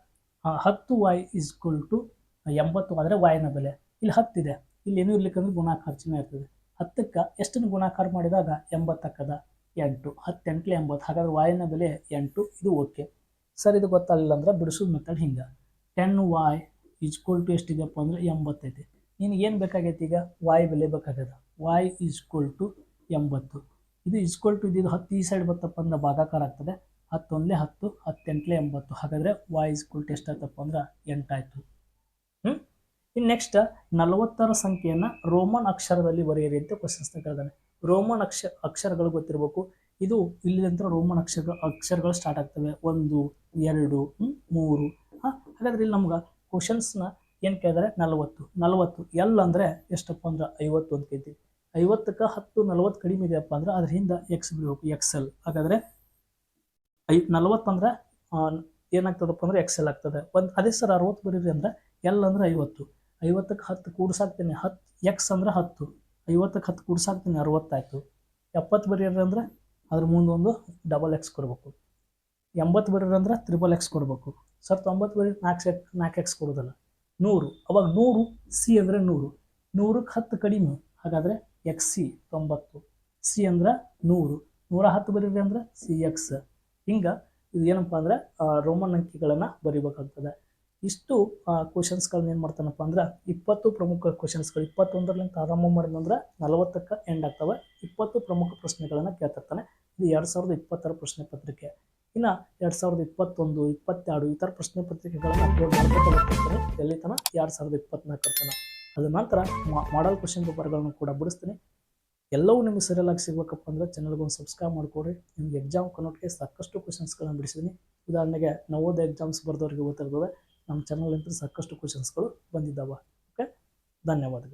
ಹತ್ತು ವಾಯ್ ಇಸ್ಕ್ವಲ್ ಟು ಎಂಬತ್ತು ಆದರೆ ವಾಯ್ನ ಬೆಲೆ. ಇಲ್ಲಿ ಹತ್ತಿದೆ ಇಲ್ಲಿ ಏನೂ ಇರ್ಲಿಕ್ಕಂದ್ರೆ ಗುಣಾಕಾರ ಚಿಹ್ನೆ ಇರ್ತದೆ. ಹತ್ತಕ್ಕೆ ಎಷ್ಟನ್ನು ಗುಣಾಕಾರ ಮಾಡಿದಾಗ ಎಂಬತ್ತಕ್ಕದ ಎಂಟು. ಹತ್ತೆಂಟ್ಲೆ ಎಂಬತ್ತು. ಹಾಗಾದ್ರೆ ವಾಯಿನ ಬೆಲೆ ಎಂಟು, ಇದು ಓಕೆ ಸರ್, ಇದು ಗೊತ್ತಾಗಲಿಲ್ಲ ಅಂದ್ರೆ ಬಿಡಿಸೋದು ಮೆಥಡ್ ಹಿಂಗೆ. ಟೆನ್ ವಾಯ್ ಈಜ್ಕೊಲ್ ಟು ಎಷ್ಟಿದೆಯಪ್ಪ ಅಂದರೆ ಎಂಬತ್ತೈತಿ. ನಿನಗೇನು ಬೇಕಾಗೈತಿ ಈಗ? ವಾಯ್ ಬೆಲೆ ಬೇಕಾಗ್ಯದ. ವಾಯ್ ಈಜ್ಕೊಲ್ ಟು ಎಂಬತ್ತು. ಇದು ಈಜ್ಕೊಲ್ ಟು ಇದು ಹತ್ತು, ಈ ಸೈಡ್ ಬತ್ತಪ್ಪ ಅಂದ್ರೆ ಭಾಗಾಕಾರ ಆಗ್ತದೆ. ಹತ್ತೊಂದಲೇ ಹತ್ತು ಹತ್ತೆಂಟಲೇ ಎಂಬತ್ತು. ಹಾಗಾದರೆ ವಾಯ್ ಈಜ್ಕೊಲ್ ಟು ಎಷ್ಟಾಯ್ತಪ್ಪ ಅಂದ್ರೆ ಎಂಟಾಯಿತು ಹ್ಞೂ ಇನ್ನು ನೆಕ್ಸ್ಟ್ ನಲವತ್ತರ ಸಂಖ್ಯೆಯನ್ನು ರೋಮನ್ ಅಕ್ಷರದಲ್ಲಿ ಬರೆಯಿರಿ ಅಂತ ಕ್ವಶನ್ಸ್ ಕೇಳಿದಾನೆ. ರೋಮನ್ ಅಕ್ಷ, ಅಕ್ಷರಗಳು ಗೊತ್ತಿರಬೇಕು. ಇದು ಇಲ್ಲಿದಂತರ ರೋಮನ್ ಅಕ್ಷರ, ಅಕ್ಷರಗಳು ಸ್ಟಾರ್ಟ್ ಆಗ್ತವೆ. ಒಂದು, ಎರಡು ಮೂರು. ಹಾಂ? ಹಾಗಾದ್ರೆ ಇಲ್ಲಿ ನಮ್ಗೆ ಕ್ವಶನ್ಸ್ನ ಏನು ಕೇಳಿದಾರೆ? ನಲವತ್ತು. ನಲವತ್ತು. ಎಲ್ ಅಂದರೆ ಎಷ್ಟಪ್ಪ ಅಂದ್ರೆ ಐವತ್ತು ಅಂತ ಕೇಳ್ತಿ ಐವತ್ತಕ್ಕೆ ಹತ್ತು, ನಲವತ್ತು ಕಡಿಮೆ ಇದೆಯಪ್ಪ ಅಂದ್ರೆ ಅದ್ರ ಹಿಂದೆ ಎಕ್ಸ್ ಬಿಡಬೇಕು ಎಕ್ಸ್ ಎಲ್ ಹಾಗಾದರೆ ಐ ನಲವತ್ತಂದ್ರೆ ಏನಾಗ್ತದಪ್ಪ ಅಂದ್ರೆ ಎಕ್ಸ್ ಎಲ್ ಆಗ್ತದೆ. ಒಂದು, ಅದೇ ಸರ್ ಅರವತ್ತು ಬರೀರಿ ಅಂದ್ರೆ ಎಲ್ ಅಂದ್ರೆ ಐವತ್ತು. ಐವತ್ತಕ್ಕೆ ಹತ್ತು ಕೂಡ್ಸಾಕ್ತೀನಿ ಹತ್ತು ಎಕ್ಸ್ ಅಂದ್ರೆ ಹತ್ತು. ಐವತ್ತಕ್ಕೆ ಹತ್ತು ಕೂಡ್ಸಾಕ್ತೀನಿ ಅರವತ್ತಾಯ್ತು ಎಪ್ಪತ್ತು ಬರೀರಿ ಅಂದ್ರೆ ಅದ್ರ ಮುಂದೊಂದು ಡಬಲ್ ಎಕ್ಸ್ ಕೊಡಬೇಕು. ಎಂಬತ್ತು ಬರೀರಿ ಅಂದ್ರೆ ತ್ರಿಬಲ್ ಎಕ್ಸ್ ಕೊಡಬೇಕು. ಸರ್ ತೊಂಬತ್ತು ಬರೀ ನಾಲ್ಕು ಎಕ್ ನಾಲ್ಕು ಎಕ್ಸ್ ಕೊಡೋದಲ್ಲ. ನೂರು, ಅವಾಗ ನೂರು ಸಿ ಅಂದರೆ ನೂರು. ನೂರಕ್ಕೆ ಹತ್ತು ಕಡಿಮೆ. ಹಾಗಾದರೆ ಎಕ್ಸ್ ಸಿ ತೊಂಬತ್ತು, ಸಿ ಅಂದ್ರೆ ನೂರು, ನೂರ ಹತ್ತು ಬರೀರಿ ಅಂದ್ರೆ ಸಿ ಎಕ್ಸ್. ಹಿಂಗೆ ಇದು ಏನಪ್ಪ ಅಂದ್ರೆ ರೋಮನ್ ಅಂಕಿಗಳನ್ನು ಬರಿಬೇಕಾಗ್ತದೆ. ಇಷ್ಟು ಕ್ವಶನ್ಸ್ಗಳನ್ನ ಏನು ಮಾಡ್ತಾನಪ್ಪ ಅಂದ್ರೆ, ಇಪ್ಪತ್ತು ಪ್ರಮುಖ ಕ್ವಶನ್ಸ್ಗಳು ಇಪ್ಪತ್ತೊಂದರಲ್ಲಿಂದ ಆರಂಭ ಮಾಡಿದಂದ್ರೆ ನಲವತ್ತಕ್ಕೆ ಎಂಡ್ ಆಗ್ತವೆ. ಇಪ್ಪತ್ತು ಪ್ರಮುಖ ಪ್ರಶ್ನೆಗಳನ್ನು ಕೇಳ್ತಿರ್ತಾನೆ. ಇದು ಎರಡು ಸಾವಿರದ ಇಪ್ಪತ್ತರ ಪ್ರಶ್ನೆ ಪತ್ರಿಕೆ. ಇನ್ನು ಎರಡು ಸಾವಿರದ ಇಪ್ಪತ್ತೊಂದು ಇಪ್ಪತ್ತೆರಡು ಈ ಥರ ಪ್ರಶ್ನೆ ಪತ್ರಿಕೆಗಳನ್ನು ಅಪ್ಲೋಡ್ ಬರ್ತಿರ್ತಾರೆ ಎಲ್ಲಿ ತನಕ ಎರಡು ಸಾವಿರದ ಇಪ್ಪತ್ನಾಲ್ಕರ ತನಕ ಅದ ನಂತರ ಮಾಡಲ್ ಕ್ವಶನ್ ಪೇಪರ್ಗಳನ್ನು ಕೂಡ ಬಿಡಿಸ್ತೀನಿ. ಎಲ್ಲವೂ ನಿಮಗೆ ಸರಿಯಲ್ಲಾಗಿ ಸಿಗಬೇಕಪ್ಪ ಅಂದ್ರೆ ಚಾನಲ್ಗೆ ಒಂದು ಸಬ್ಸ್ಕ್ರೈಬ್ ಮಾಡಿಕೊಡ್ರಿ. ನಿಮ್ಗೆ ಎಕ್ಸಾಮ್ ಕನೋಟ್ಗೆ ಸಾಕಷ್ಟು ಕ್ವಶನ್ಸ್ಗಳನ್ನು ಬಿಡಿಸಿದ್ದೀನಿ ಉದಾಹರಣೆಗೆ ನವೋದಯ ಎಕ್ಸಾಮ್ಸ್ ಬರೆದವ್ರಿಗೆ ಗೊತ್ತಿರ್ತದೆ, ನಮ್ಮ ಚಾನಲ್ ಸಾಕಷ್ಟು ಕ್ವಶನ್ಸ್ಗಳು ಬಂದಿದ್ದಾವೆ. ಓಕೆ ಧನ್ಯವಾದಗಳು.